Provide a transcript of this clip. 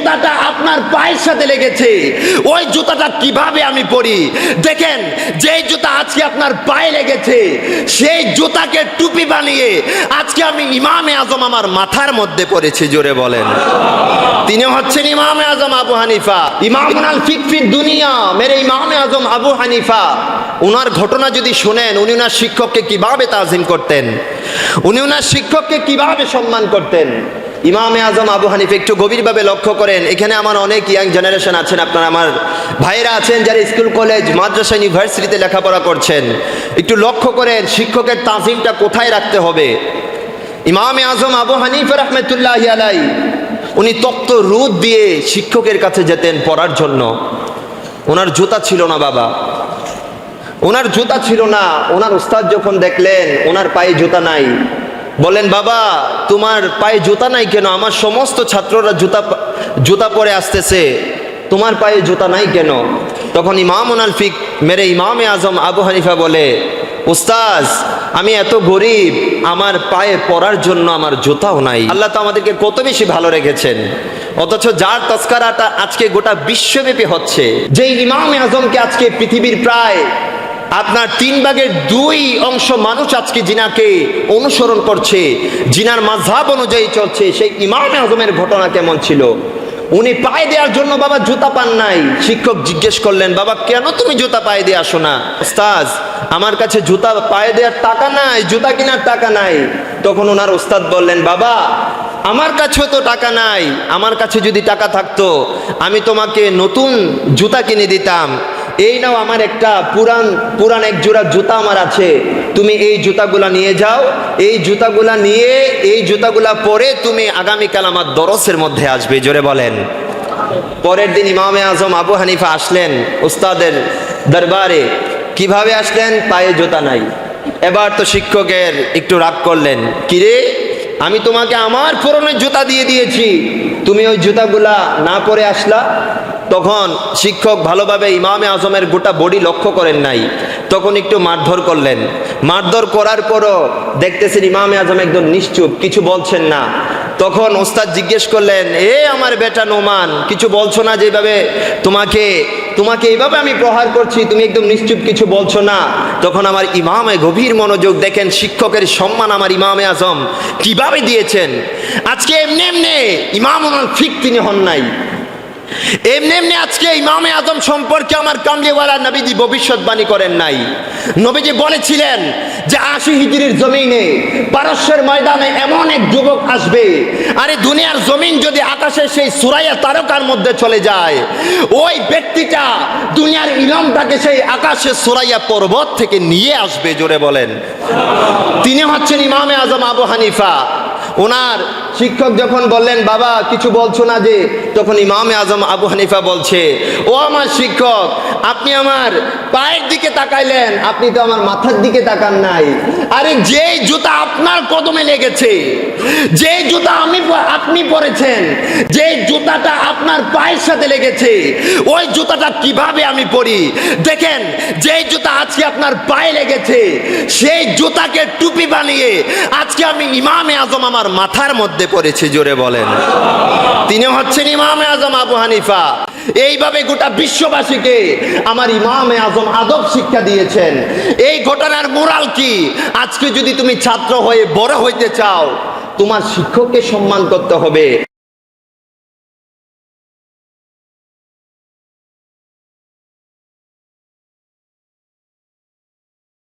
জুতাটা আপনার পায়ের সাথে লেগেছে। ওই জুতাটা কীভাবে আমি পরি? দেখেন, যেই জুতা আজকে আপনার পায়ে লেগেছে, সেই জুতাকে টুপি বানিয়ে আজকে আমি ইমামে আজম আমার মাথার মধ্যে পড়েছি জোরে বলেন। তিনি হচ্ছেন ইমামে আজম আবু হানিফা। ইমাম দুনিয়া, মেরে ইমামে আজম আবু হানিফা। উনার ঘটনা যদি শোনেন, উনি উনার শিক্ষককে কীভাবে তাজিম করতেন? উনি উনার শিক্ষককে কীভাবে সম্মান করতেন? ইমামে আজম আবু হানিফ একটু গভীরভাবে লক্ষ্য করেন। এখানে আমার অনেক ইয়াং জেনারেশন আছেন, আপনারা আমার ভাইরা আছেন যারা স্কুল, কলেজ, মাদ্রাসা, ইউনিভার্সিটিতে লেখাপড়া করছেন। একটু লক্ষ্য করেন, শিক্ষকের তাজিমটা কোথায় রাখতে হবে? ইমামে আজম আবু হানিফ রহমতুল্লাহ আলাই, উনি তপ্ত রোদ দিয়ে শিক্ষকের কাছে যেতেন পড়ার জন্য। ওনার জুতা ছিল না বাবা। ওনার জুতা ছিল না। ওনার উস্তাদ যখন দেখলেন, ওনার পায়ে জুতা নাই। বলেন, বাবা, তোমার পায়ে জুতা নাই কেন? আমার সমস্ত ছাত্ররা জুতা জুতা পরে আসতেছে। তোমার পায়ে জুতা নাই কেন? তখন ইমাম ফিক মেরে ইমামে আজম আবু হানিফা বলে, উস্তাজ, আমি এত গরিব, আমার পায়ে পরার জন্য আমার জুতাও নাই। আল্লাহ তো আমাদেরকে কত বেশি ভালো রেখেছেন। অথচ যার তস্কারাটা আজকে গোটা বিশ্বব্যাপী হচ্ছে। যে ইমামে আজমকে আজকে পৃথিবীর প্রায় আপনার তিন ভাগের দুই অংশ মানুষ আজকে জিনাকে অনুসরণ করছে। জিনার মাঝহাব অনুযায়ী চলছে। সেই ইমামে আজমের ঘটনা কেমন ছিল? উনি পায়ে দেওয়ার জন্য বাবা জুতা পান নাই। শিক্ষক জিজ্ঞেস করলেন, বাবা, কেন তুমি জুতা পায়ে দিয়ে আসো না? ওস্তাজ আমার কাছে জুতা পায়ে দেওয়ার টাকা নাই, জুতা কেনার টাকা নাই। তখন ওনার ওস্তাদ বললেন, বাবা, আমার কাছেও তো টাকা নাই। আমার কাছে যদি টাকা থাকতো, আমি তোমাকে নতুন জুতা কিনে দিতাম। এই নাও আমার একটা পুরান পুরান এক জোড়া জুতা আমার আছে। তুমি এই জুতাগুলা নিয়ে যাও। এই জুতাগুলা নিয়ে, এই জুতাগুলা পরে তুমি আগামীকাল আমার দরসের মধ্যে আসবে, জোরে বলেন। পরের দিন ইমামে আজম আবু হানিফা আসলেন উস্তাদের দরবারে। কীভাবে আসলেন? পায়ে জুতা নাই। এবার তো শিক্ষকের একটু রাগ করলেন। কিরে? আমি তোমাকে আমার পুরনো জুতা দিয়ে দিয়েছি। তুমি ওই জুতাগুলা না পরে আসলা? তখন শিক্ষক ভালোভাবে ইমামে আজমের গোটা বডি লক্ষ্য করেন নাই। তখন একটু মারধর করলেন। মারধর করার পরও দেখতেছেন ইমামে আজম একদম নিশ্চুপ, কিছু বলছেন না। তখন ওস্তাদ জিজ্ঞেস করলেন, এ আমার বেটা নোমান, কিছু বলছো না যেভাবে তোমাকে তোমাকে এইভাবে আমি প্রহার করছি, তুমি একদম নিশ্চুপ, কিছু বলছো না? তখন আমার ইমামে গভীর মনোযোগ দেখেন শিক্ষকের সম্মান আমার ইমামে আজম। কীভাবে দিয়েছেন? আজকে এমনি এমনি ইমাম ফিক তিনি হন নাই। এমনি এমনি আজকে ইমামে আজম সম্পর্কে আমার কামলিওয়ালা নবীজি ভবিষ্যৎবাণী করেন নাই। নবীজি বলেছিলেন যে আশি হিজড়ির জমিনে পারস্যের ময়দানে এমন এক যুবক আসবে, আরে দুনিয়ার জমিন যদি আকাশে সেই সুরাইয়া তারকার মধ্যে চলে যায়, ওই ব্যক্তিটা দুনিয়ার ইলমটাকে সেই আকাশে সুরাইয়া পর্বত থেকে নিয়ে আসবে, জোরে বলেন। তিনি হচ্ছেন ইমামে আজম আবু হানিফা। ওনার শিক্ষক যখন বললেন, বাবা, কিছু বলছো না যে? তখন ইমামে আজম আবু হানিফা বলছে, ও আমার শিক্ষক, আপনি আমার পায়ের দিকে তাকাইলেন, আপনি তো আমার মাথার দিকে তাকান নাই। আরে যে জুতা আপনার কদমে লেগেছে যে জুতা আমি আপনি পরেছেন যে জুতাটা আপনার পায়ের সাথে লেগেছে, ওই জুতাটা কীভাবে আমি পরি? দেখেন যে জুতা আজকে আপনার পায়ে লেগেছে, সেই জুতাকে টুপি বানিয়ে আজকে আমি ইমামে আজম আমার মাথার মধ্যে পড়েছি, জোরে বলেন। তিনি হচ্ছেন ইমামে আজম আবু হানিফা। এইভাবে গোটা বিশ্ববাসীকে আমার ইমামে আজম আদব শিক্ষা দিয়েছেন। এই ঘটনার মোরাল কি? আজকে যদি তুমি ছাত্র হয়ে বড় হইতে চাও, তোমার শিক্ষককে সম্মান করতে হবে।